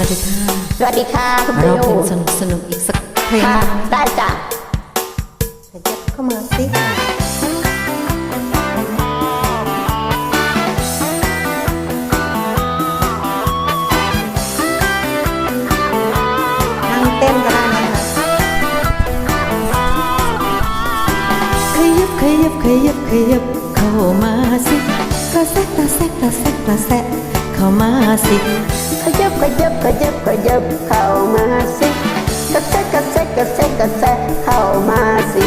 วัสดีค่ะ สวัสดีค่ะ คุณมาปิเราวเพลงสนุกสนุกๆอีกสักเพลงค่ะหนึ่งได้จ้ะขยับเข้ามาสินั่งเต้นก็ได้นะคะขยับขยับขยับขยับเข้ามาสิกระแซะกระแซะกระแซะกระแซะ เข้ามาสิขยับขยับขยับขยับเข้ามาสิกระเซกกระเซกกระเซกกระเซเข้ามาสิ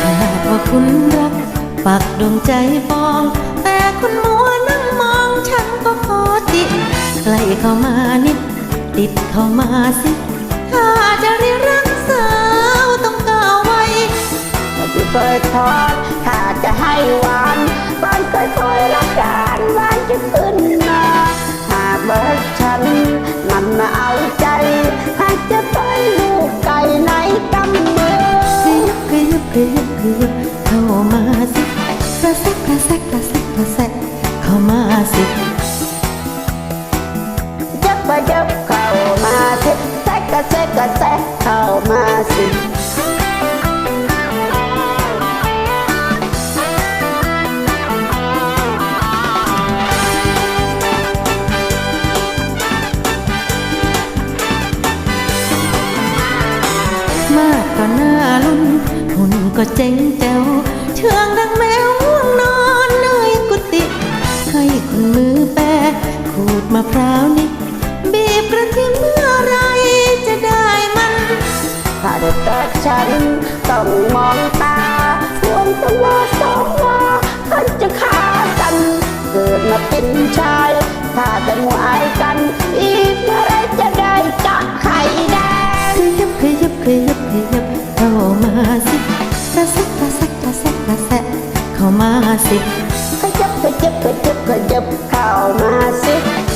ถ้าหากว่าคุณรัก ปักดวงใจปอง แต่คุณมัวนั่ เข้ามานิด ติดเข้ามาสิ ถ้าจะเรียกรักสาวต้องก้าวไว้ที่เปิดทอดถ้าจะให้หวานบ้านค่อยๆละกันบ้านจะขึ้นมาหากเบิดฉัน มันมาเอาใจหากจะไป มากก็น่าลุ้นหุ่นก็เจ๋งแจ๋วเชื่องดังแมวง่วงนอนในกุฏิให้คุณมือแปะขูดมะพร้าวนิดบีบกระเทียมเมื่อไรจะได้มันถ้าได้เกิดฉันต้องมองตารวมตัวสองว่าท่านจะฆ่ากันเกิดมาเป็นชาย ถ้าแต่หวายกัน อีกเมื่อไรจะ กระแซะกระแซะเข้ามาสิขยับขยับขยับขยับเข้ามาสิ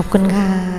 ขอบคุณค่ะ